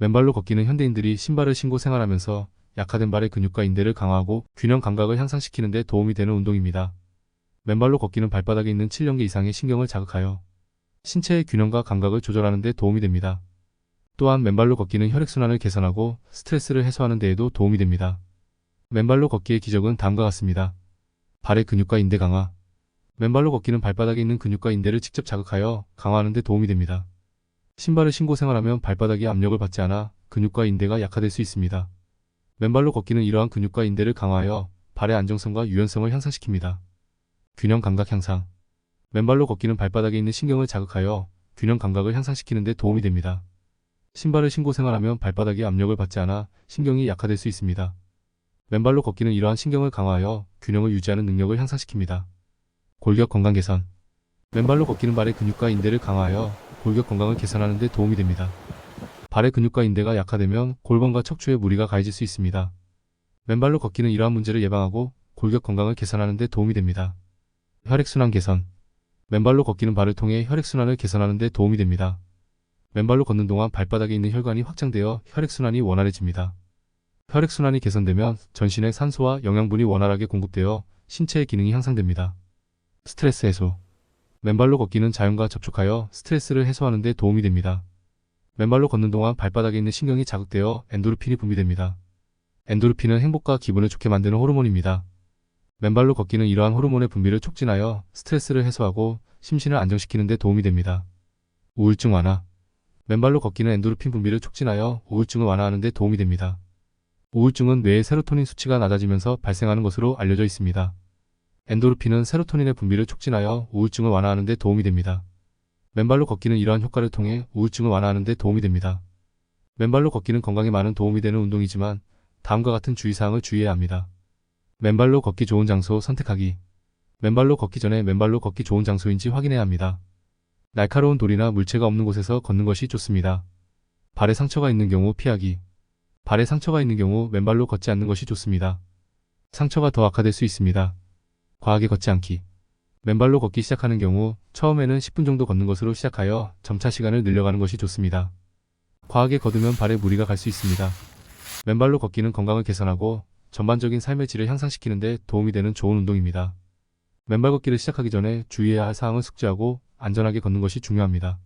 맨발로 걷기는 현대인들이 신발을 신고 생활하면서 약화된 발의 근육과 인대를 강화하고 균형 감각을 향상시키는 데 도움이 되는 운동입니다. 맨발로 걷기는 발바닥에 있는 7년개 이상의 신경을 자극하여 신체의 균형과 감각을 조절하는 데 도움이 됩니다. 또한 맨발로 걷기는 혈액순환을 개선하고 스트레스를 해소하는 데에도 도움이 됩니다. 맨발로 걷기의 기적은 다음과 같습니다. 발의 근육과 인대 강화. 맨발로 걷기는 발바닥에 있는 근육과 인대를 직접 자극하여 강화하는 데 도움이 됩니다. 신발을 신고 생활하면 발바닥이 압력을 받지 않아 근육과 인대가 약화될 수 있습니다. 맨발로 걷기는 이러한 근육과 인대를 강화하여 발의 안정성과 유연성을 향상시킵니다. 균형 감각 향상. 맨발로 걷기는 발바닥에 있는 신경을 자극하여 균형 감각을 향상시키는 데 도움이 됩니다. 신발을 신고 생활하면 발바닥이 압력을 받지 않아 신경이 약화될 수 있습니다. 맨발로 걷기는 이러한 신경을 강화하여 균형을 유지하는 능력을 향상시킵니다. 골격 건강 개선. 맨발로 걷기는 발의 근육과 인대를 강화하여 골격 건강을 개선하는 데 도움이 됩니다. 발의 근육과 인대가 약화되면 골반과 척추에 무리가 가해질 수 있습니다. 맨발로 걷기는 이러한 문제를 예방하고 골격 건강을 개선하는 데 도움이 됩니다. 혈액순환 개선. 맨발로 걷기는 발을 통해 혈액순환을 개선하는 데 도움이 됩니다. 맨발로 걷는 동안 발바닥에 있는 혈관이 확장되어 혈액순환이 원활해집니다. 혈액순환이 개선되면 전신에 산소와 영양분이 원활하게 공급되어 신체의 기능이 향상됩니다. 스트레스 해소. 맨발로 걷기는 자연과 접촉하여 스트레스를 해소하는 데 도움이 됩니다. 맨발로 걷는 동안 발바닥에 있는 신경이 자극되어 엔도르핀이 분비됩니다. 엔도르핀은 행복과 기분을 좋게 만드는 호르몬입니다. 맨발로 걷기는 이러한 호르몬의 분비를 촉진하여 스트레스를 해소하고 심신을 안정시키는 데 도움이 됩니다. 우울증 완화. 맨발로 걷기는 엔도르핀 분비를 촉진하여 우울증을 완화하는 데 도움이 됩니다. 우울증은 뇌의 세로토닌 수치가 낮아지면서 발생하는 것으로 알려져 있습니다. 엔도르핀은 세로토닌의 분비를 촉진하여 우울증을 완화하는 데 도움이 됩니다. 맨발로 걷기는 이러한 효과를 통해 우울증을 완화하는 데 도움이 됩니다. 맨발로 걷기는 건강에 많은 도움이 되는 운동이지만 다음과 같은 주의사항을 주의해야 합니다. 맨발로 걷기 좋은 장소 선택하기. 맨발로 걷기 전에 맨발로 걷기 좋은 장소인지 확인해야 합니다. 날카로운 돌이나 물체가 없는 곳에서 걷는 것이 좋습니다. 발에 상처가 있는 경우 피하기. 발에 상처가 있는 경우 맨발로 걷지 않는 것이 좋습니다. 상처가 더 악화될 수 있습니다. 과하게 걷지 않기. 맨발로 걷기 시작하는 경우 처음에는 10분 정도 걷는 것으로 시작하여 점차 시간을 늘려가는 것이 좋습니다. 과하게 걷으면 발에 무리가 갈 수 있습니다. 맨발로 걷기는 건강을 개선하고 전반적인 삶의 질을 향상시키는 데 도움이 되는 좋은 운동입니다. 맨발 걷기를 시작하기 전에 주의해야 할 사항을 숙지하고 안전하게 걷는 것이 중요합니다.